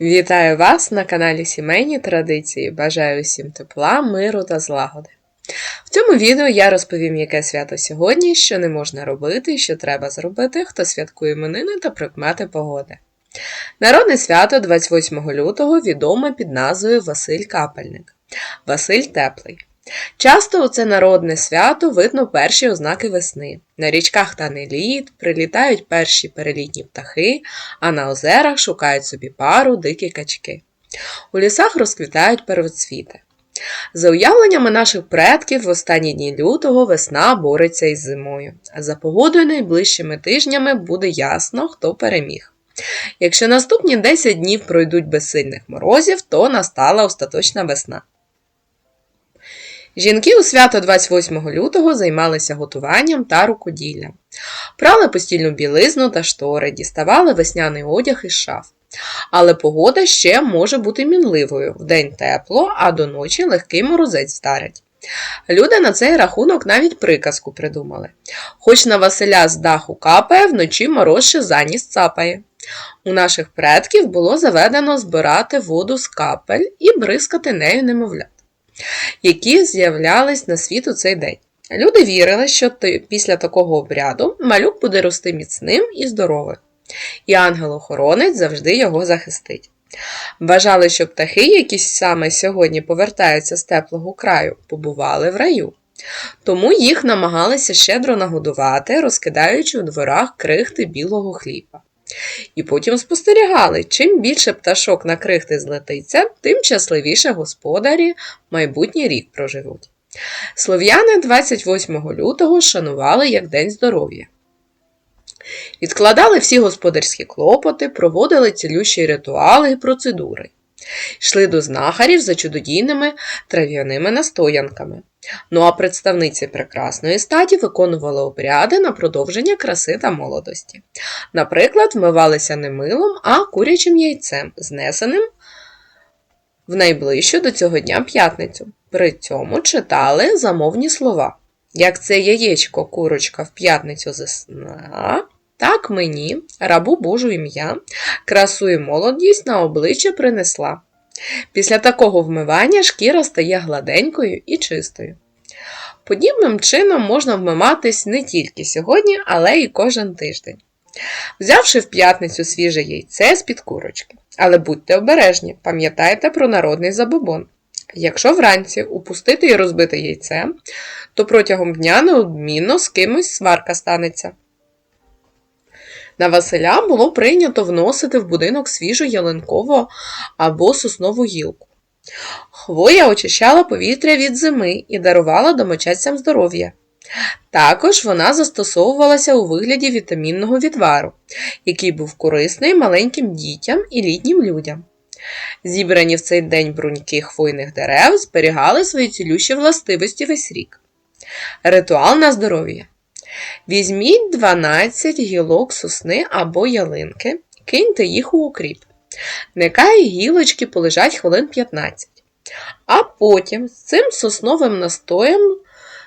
Вітаю вас на каналі Сімейні Традиції. Бажаю всім тепла, миру та злагоди. В цьому відео я розповім, яке свято сьогодні, що не можна робити, що треба зробити, хто святкує іменини та прикмети погоди. Народне свято 28 лютого відоме під назвою Василь Капельник. Василь Теплий. Часто у це народне свято видно перші ознаки весни. На річках тане лід, прилітають перші перелітні птахи, а на озерах шукають собі пару дикі качки. У лісах розквітають первоцвіти. За уявленнями наших предків, в останні дні лютого весна бореться із зимою, а за погодою найближчими тижнями буде ясно, хто переміг. Якщо наступні 10 днів пройдуть без сильних морозів, то настала остаточна весна. Жінки у свято 28 лютого займалися готуванням та рукоділлям. Прали постільну білизну та штори, діставали весняний одяг із шаф. Але погода ще може бути мінливою вдень тепло, а до ночі легкий морозець старить. Люди на цей рахунок навіть приказку придумали. Хоч на Василя з даху капає, вночі мороз ще заніс цапає. У наших предків було заведено збирати воду з капель і бризкати нею немовлят які з'являлись на світ у цей день. Люди вірили, що після такого обряду малюк буде рости міцним і здоровим, і ангел-охоронець завжди його захистить. Вважали, що птахи, які саме сьогодні повертаються з теплого краю, побували в раю. Тому їх намагалися щедро нагодувати, розкидаючи у дворах крихти білого хліба. І потім спостерігали, чим більше пташок на крихти злетиться, тим щасливіше господарі майбутній рік проживуть. Слов'яни 28 лютого шанували як День здоров'я. Відкладали всі господарські клопоти, проводили цілющі ритуали і процедури. Йшли до знахарів за чудодійними трав'яними настоянками. Ну а представниці прекрасної статі виконували обряди на продовження краси та молодості. Наприклад, вмивалися не милом, а курячим яйцем, знесеним в найближчу до цього дня п'ятницю. При цьому читали замовні слова. Як це яєчко курочка в п'ятницю засна, так мені, рабу Божу ім'я, красу і молодість на обличчя принесла. Після такого вмивання шкіра стає гладенькою і чистою. Подібним чином можна вмиватись не тільки сьогодні, але й кожен тиждень. Взявши в п'ятницю свіже яйце з-під курочки. Але будьте обережні, пам'ятайте про народний забобон. Якщо вранці упустити і розбити яйце, то протягом дня неодмінно з кимось сварка станеться. На Василя було прийнято вносити в будинок свіжу ялинкову або соснову гілку. Хвоя очищала повітря від зими і дарувала домочадцям здоров'я. Також вона застосовувалася у вигляді вітамінного відвару, який був корисний маленьким дітям і літнім людям. Зібрані в цей день бруньки хвойних дерев зберігали свої цілющі властивості весь рік. Ритуал на здоров'я. Візьміть 12 гілок сосни або ялинки, киньте їх у укріп. Нехай гілочки полежать хвилин 15. А потім з цим сосновим настоєм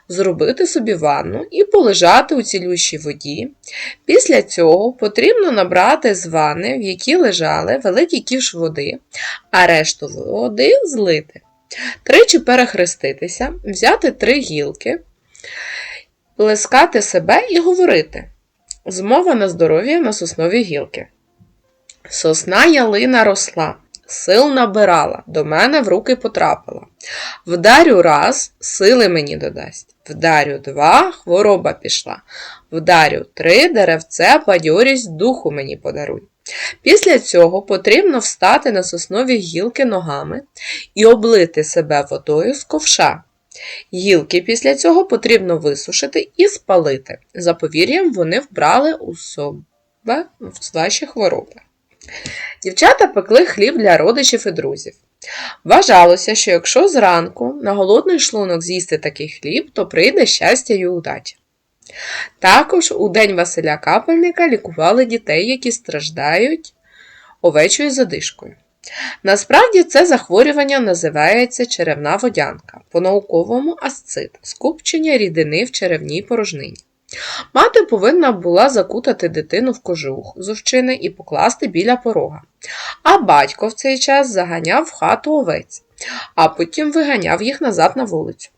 зробити собі ванну і полежати у цілющій воді. Після цього потрібно набрати з ванни, в якій лежали великий кіш води, а решту води злити. Тричі перехреститися, взяти три гілки плескати себе і говорити. Змова на здоров'я на соснові гілки. Сосна ялина росла, сил набирала, до мене в руки потрапила. Вдарю раз, сили мені додасть. Вдарю два, хвороба пішла. Вдарю три, деревце, бадьорість духу мені подаруй. Після цього потрібно встати на соснові гілки ногами і облити себе водою з ковша. Гілки після цього потрібно висушити і спалити. За повір'ям, вони вбрали у себе ваші хвороби. Дівчата пекли хліб для родичів і друзів. Вважалося, що якщо зранку на голодний шлунок з'їсти такий хліб, то прийде щастя й удача. Також у День Василя Капельника лікували дітей, які страждають овечою задишкою. Насправді це захворювання називається черевна водянка, по-науковому асцит, скупчення рідини в черевній порожнині. Мати повинна була закутати дитину в кожух з овчини і покласти біля порога. А батько в цей час заганяв в хату овець, а потім виганяв їх назад на вулицю.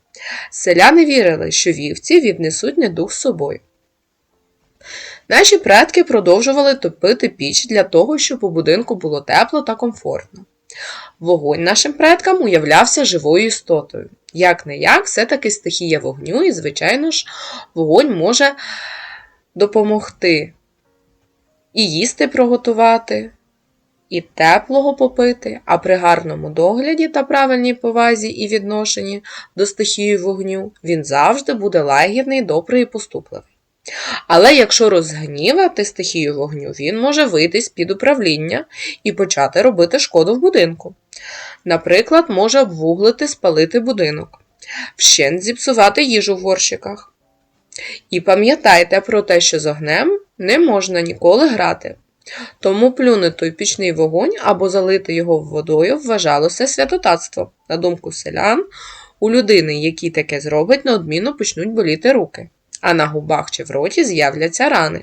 Селяни вірили, що вівці віднесуть недух з собою. Наші предки продовжували топити піч для того, щоб у будинку було тепло та комфортно. Вогонь нашим предкам уявлявся живою істотою. Як не як, все-таки стихія вогню, і, звичайно ж, вогонь може допомогти і їсти приготувати, і теплого попити, а при гарному догляді та правильній повазі і відношенні до стихії вогню він завжди буде лагідний, добрий і поступливий. Але якщо розгнівати стихію вогню, він може вийти з-під управління і почати робити шкоду в будинку. Наприклад, може обвуглити, спалити будинок, вщент зіпсувати їжу в горщиках. І пам'ятайте про те, що з огнем не можна ніколи грати. Тому плюнути в пічний вогонь або залити його водою вважалося святотатством. На думку селян, у людини, який таке зробить, неодмінно почнуть боліти руки, а на губах чи в роті з'являться рани,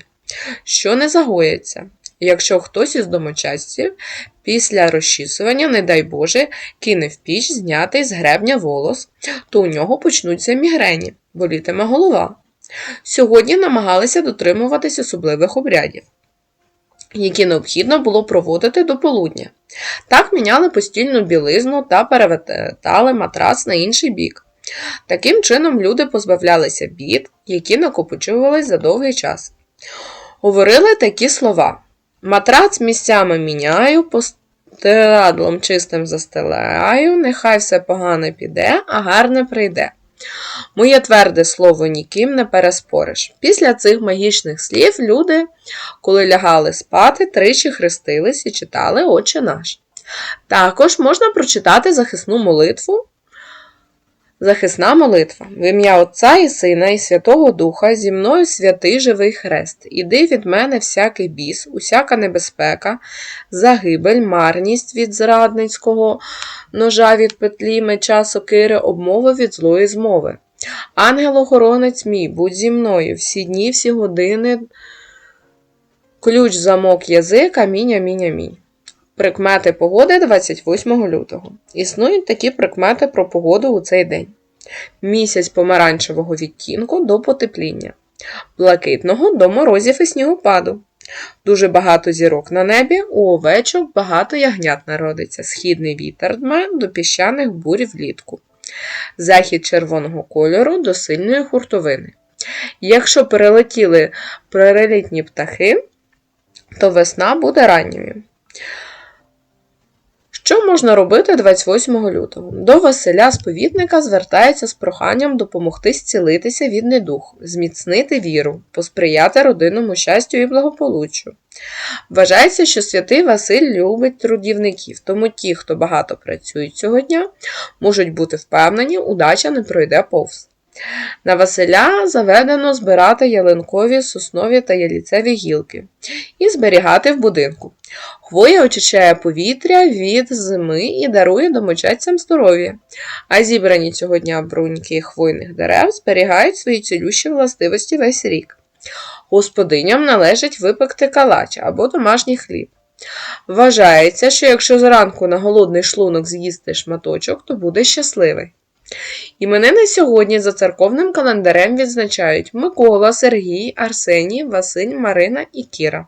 що не загояться. Якщо хтось із домочадців після розчісування, не дай Боже, кине в піч знятий з гребня волос, то у нього почнуться мігрені, болітиме голова. Сьогодні намагалися дотримуватись особливих обрядів, які необхідно було проводити до полудня. Так міняли постільну білизну та перевертали матрац на інший бік. Таким чином люди позбавлялися бід, які накопичувались за довгий час. Говорили такі слова: Матрац місцями міняю, постирадлом чистим застеляю, нехай все погане піде, а гарне прийде. Моє тверде слово ніким не переспориш. Після цих магічних слів люди, коли лягали спати, тричі хрестились і читали Отче наш. Також можна прочитати захисну молитву. Захисна молитва. В ім'я Отця і Сина, і Святого Духа, зі мною святий живий хрест. Іди від мене всякий біс, усяка небезпека, загибель, марність від зрадницького ножа від петлі, меча, сокири, обмови від злої змови. Ангел-охоронець мій, будь зі мною, всі дні, всі години, ключ, замок, язик, амінь, амінь, амінь. Прикмети погоди 28 лютого. Існують такі прикмети про погоду у цей день. Місяць помаранчевого відтінку до потепління, блакитного до морозів і снігопаду. Дуже багато зірок на небі, у овечок багато ягнят народиться, східний вітер дме до піщаних бурь влітку, захід червоного кольору до сильної хуртовини. Якщо перелетіли перелітні птахи, то весна буде ранньою. Що можна робити 28 лютого? До Василя Сповідника звертається з проханням допомогти зцілитися від недух, зміцнити віру, посприяти родинному щастю і благополуччю. Вважається, що святий Василь любить трудівників, тому ті, хто багато працюють цього дня, можуть бути впевнені, удача не пройде повз. На Василя заведено збирати ялинкові, соснові та яліцеві гілки і зберігати в будинку. Хвоя очищає повітря від зими і дарує домочадцям здоров'я, а зібрані цього дня бруньки хвойних дерев зберігають свої цілющі властивості весь рік. Господиням належить випекти калач або домашній хліб. Вважається, що якщо зранку на голодний шлунок з'їсти шматочок, то буде щасливий. Іменини сьогодні за церковним календарем відзначають Микола, Сергій, Арсеній, Василь, Марина і Кіра.